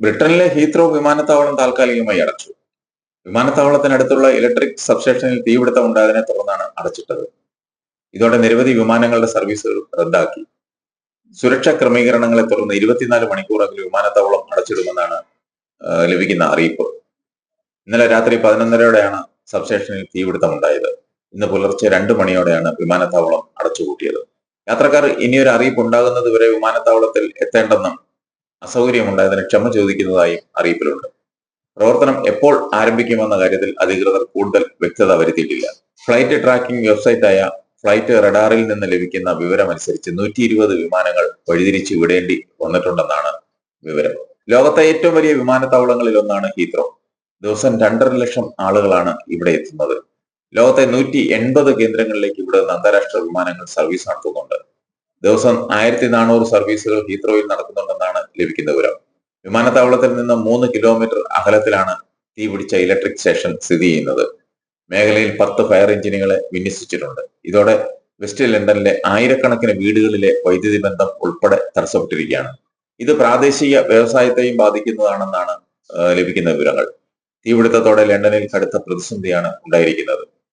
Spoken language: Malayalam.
ബ്രിട്ടനിലെ ഹീത്രോ വിമാനത്താവളം താൽക്കാലികമായി അടച്ചു. വിമാനത്താവളത്തിനടുത്തുള്ള ഇലക്ട്രിക് സബ്സ്റ്റേഷനിൽ തീപിടുത്തം ഉണ്ടായതിനെ തുടർന്നാണ് അടച്ചിട്ടത്. ഇതോടെ നിരവധി വിമാനങ്ങളുടെ സർവീസുകൾ റദ്ദാക്കി. സുരക്ഷാ ക്രമീകരണങ്ങളെ തുടർന്ന് ഇരുപത്തിനാല് മണിക്കൂറെങ്കിലും വിമാനത്താവളം അടച്ചിടുമെന്നാണ് ലഭിക്കുന്ന അറിയിപ്പ്. ഇന്നലെ രാത്രി പതിനൊന്നരയോടെയാണ് സബ്സ്റ്റേഷനിൽ തീപിടുത്തം ഉണ്ടായത്. ഇന്ന് പുലർച്ചെ രണ്ട് മണിയോടെയാണ് വിമാനത്താവളം അടച്ചുപൂട്ടിയത്. യാത്രക്കാർ ഇനിയൊരു അറിയിപ്പ് ഉണ്ടാകുന്നത് വരെ വിമാനത്താവളത്തിൽ എത്തേണ്ടെന്നും അസൗകര്യമുണ്ടായതിന് ക്ഷമ ചോദിക്കുന്നതായും അറിയിപ്പിലുണ്ട്. പ്രവർത്തനം എപ്പോൾ ആരംഭിക്കുമെന്ന കാര്യത്തിൽ അധികൃതർ കൂടുതൽ വ്യക്തത വരുത്തിയിട്ടില്ല. ഫ്ലൈറ്റ് ട്രാക്കിംഗ് വെബ്സൈറ്റായ ഫ്ലൈറ്റ് റഡാറിൽ നിന്ന് ലഭിക്കുന്ന വിവരമനുസരിച്ച് നൂറ്റി ഇരുപത് വിമാനങ്ങൾ വഴിതിരിച്ചു വിടേണ്ടി വന്നിട്ടുണ്ടെന്നാണ് വിവരം. ലോകത്തെ ഏറ്റവും വലിയ വിമാനത്താവളങ്ങളിൽ ഒന്നാണ് ഹീത്രോ. ദിവസം രണ്ടര ലക്ഷം ആളുകളാണ് ഇവിടെ എത്തുന്നത്. ലോകത്തെ നൂറ്റി എൺപത് കേന്ദ്രങ്ങളിലേക്ക് ഇവിടെ നിന്ന് അന്താരാഷ്ട്ര വിമാനങ്ങൾ സർവീസ് നടത്തുന്നുണ്ട്. ദിവസം ആയിരത്തി നാനൂറ് സർവീസുകൾ ഹീത്രോയിൽ നടക്കുന്നുണ്ടെന്നാണ് ലഭിക്കുന്ന വിവരം വിമാനത്താവളത്തിൽ നിന്ന് മൂന്ന് കിലോമീറ്റർ അകലത്തിലാണ് തീ പിടിച്ച ഇലക്ട്രിക് സ്റ്റേഷൻ സ്ഥിതി ചെയ്യുന്നത്. മേഖലയിൽ പത്ത് ഫയർ എഞ്ചിനുകളെ വിന്യസിച്ചിട്ടുണ്ട്. ഇതോടെ വെസ്റ്റ് ലണ്ടനിലെ ആയിരക്കണക്കിന് വീടുകളിലെ വൈദ്യുതി ബന്ധം ഉൾപ്പെടെ തടസ്സപ്പെട്ടിരിക്കുകയാണ്. ഇത് പ്രാദേശിക വ്യവസായത്തെയും ബാധിക്കുന്നതാണെന്നാണ് ലഭിക്കുന്ന വിവരങ്ങൾ. തീപിടുത്തത്തോടെ ലണ്ടനിൽ കടുത്ത പ്രതിസന്ധിയാണ് ഉണ്ടായിരിക്കുന്നത്.